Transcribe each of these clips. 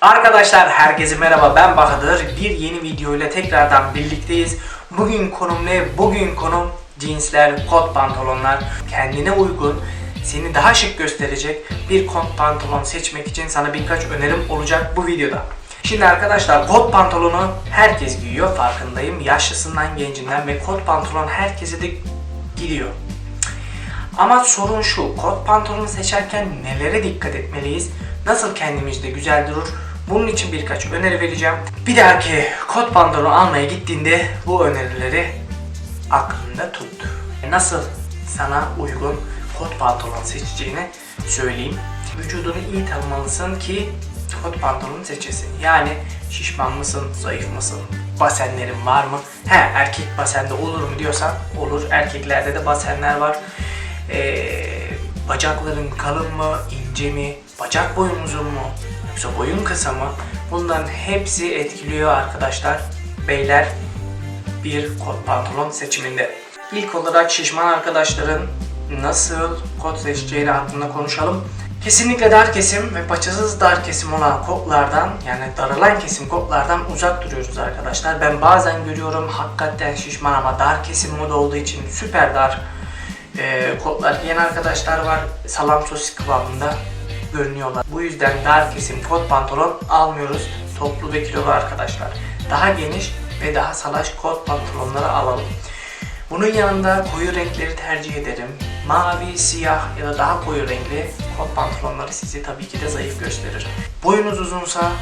Arkadaşlar herkese merhaba ben Bahadır. Bir yeni video ile tekrardan birlikteyiz. Bugün konum ne? Bugün konum cinsler, kot pantolonlar. Kendine uygun, seni daha şık gösterecek bir kot pantolon seçmek için sana birkaç önerim olacak bu videoda. Şimdi arkadaşlar kot pantolonu herkes giyiyor farkındayım. Yaşlısından gencinden ve kot pantolon herkese de gidiyor. Ama sorun şu, kot pantolonu seçerken nelere dikkat etmeliyiz? Nasıl kendimizde güzel durur? Bunun için birkaç öneri vereceğim. Bir dahaki kot pantolonu almaya gittiğinde bu önerileri aklında tut. Nasıl sana uygun kot pantolon seçeceğini söyleyeyim. Vücudunu iyi tanımalısın ki kot pantolonu seçesin. Yani şişman mısın, zayıf mısın, basenlerin var mı? He erkek basende olur mu diyorsan olur. Erkeklerde de basenler var. Ee, bacakların kalın mı, ince mi, bacak boyun uzun mu, yoksa boyun kısa mı? Bunların hepsi etkiliyor arkadaşlar. Beyler bir kot pantolon seçiminde. İlk olarak şişman arkadaşların nasıl kot seçeceğini hakkında konuşalım. Kesinlikle dar kesim ve paçasız dar kesim olan kotlardan yani daralan kesim kotlardan uzak duruyoruz arkadaşlar. Ben bazen görüyorum hakikaten şişman ama dar kesim moda olduğu için süper dar e, kotlar giyen arkadaşlar var. Salam sosis kıvamında görünüyorlar. Bu yüzden dar kesim kot pantolon almıyoruz. Toplu ve kilolu arkadaşlar. Daha geniş ve daha salaş kot pantolonları alalım. Bunun yanında koyu renkleri tercih ederim. Mavi, siyah ya da daha koyu renkli kot pantolonları sizi tabii ki de zayıf gösterir. Boyunuz uzunsa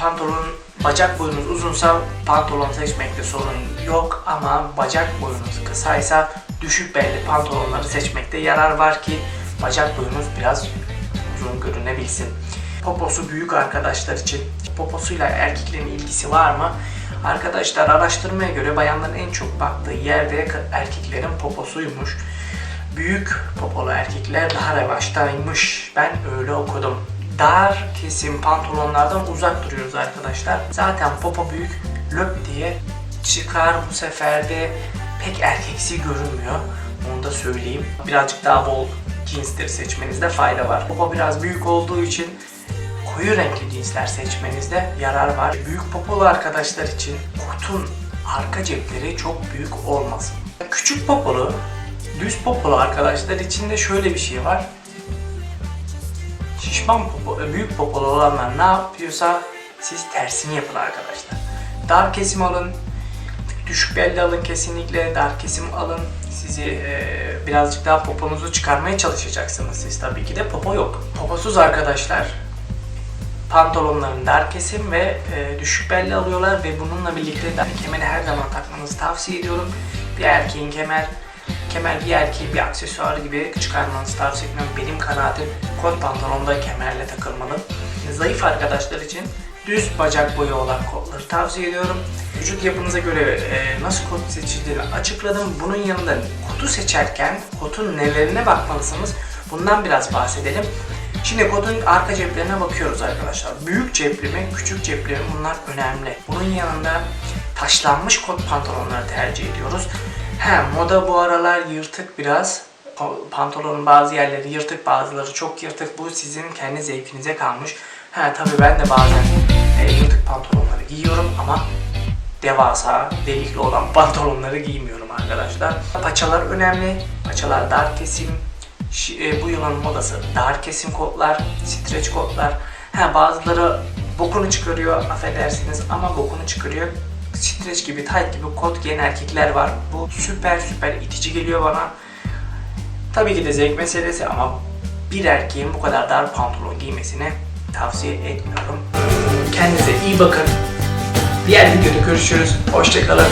pantolon bacak boyunuz uzunsa pantolon seçmekte sorun yok ama bacak boyunuz kısaysa düşük belli pantolonları seçmekte yarar var ki bacak boyunuz biraz uzun görünebilsin. Poposu büyük arkadaşlar için poposuyla erkeklerin ilgisi var mı? Arkadaşlar araştırmaya göre bayanların en çok baktığı yerde erkeklerin poposuymuş. Büyük popolu erkekler daha revaçtaymış. Ben öyle okudum. Dar kesim pantolonlardan uzak duruyoruz arkadaşlar. Zaten popo büyük löp diye çıkar bu sefer de pek erkeksi görünmüyor. Onu da söyleyeyim. Birazcık daha bol cinsleri seçmenizde fayda var. Popo biraz büyük olduğu için koyu renkli cinsler seçmenizde yarar var. Büyük popolu arkadaşlar için kotun arka cepleri çok büyük olmasın. Küçük popolu, düz popolu arkadaşlar için de şöyle bir şey var. Şişman popo, büyük popolu olanlar ne yapıyorsa siz tersini yapın arkadaşlar. Dar kesim alın, düşük belli alın kesinlikle, dar kesim alın. Sizi e, birazcık daha poponuzu çıkarmaya çalışacaksınız siz tabii ki de popo yok. Poposuz arkadaşlar pantolonların dar kesim ve e, düşük belli alıyorlar ve bununla birlikte de kemeri her zaman takmanızı tavsiye ediyorum. Bir erkeğin kemer kemer bir erkeğin bir aksesuar gibi çıkarmanızı tavsiye etmiyorum. Benim kanaatim kot pantolonda kemerle takılmalı. Zayıf arkadaşlar için düz bacak boyu olan kotları tavsiye ediyorum. Vücut yapınıza göre e, nasıl kot seçildiğini açıkladım. Bunun yanında kotu seçerken kotun nelerine bakmalısınız bundan biraz bahsedelim. Şimdi kotun arka ceplerine bakıyoruz arkadaşlar. Büyük cepli mi, küçük cepli mi bunlar önemli. Bunun yanında taşlanmış kot pantolonları tercih ediyoruz. He, moda bu aralar yırtık biraz. Pa- Pantolonun bazı yerleri yırtık, bazıları çok yırtık. Bu sizin kendi zevkinize kalmış. He, tabii ben de bazen yırtık pantolonları giyiyorum ama devasa, delikli olan pantolonları giymiyorum arkadaşlar. Paçalar önemli. Paçalar dar kesim, e, bu yılın modası dar kesim kotlar, streç kotlar. Ha bazıları bokunu çıkarıyor affedersiniz ama bokunu çıkarıyor. Streç gibi, tight gibi kot giyen erkekler var. Bu süper süper itici geliyor bana. Tabii ki de zevk meselesi ama bir erkeğin bu kadar dar pantolon giymesini tavsiye etmiyorum. Kendinize iyi bakın. Diğer videoda görüşürüz. Hoşçakalın.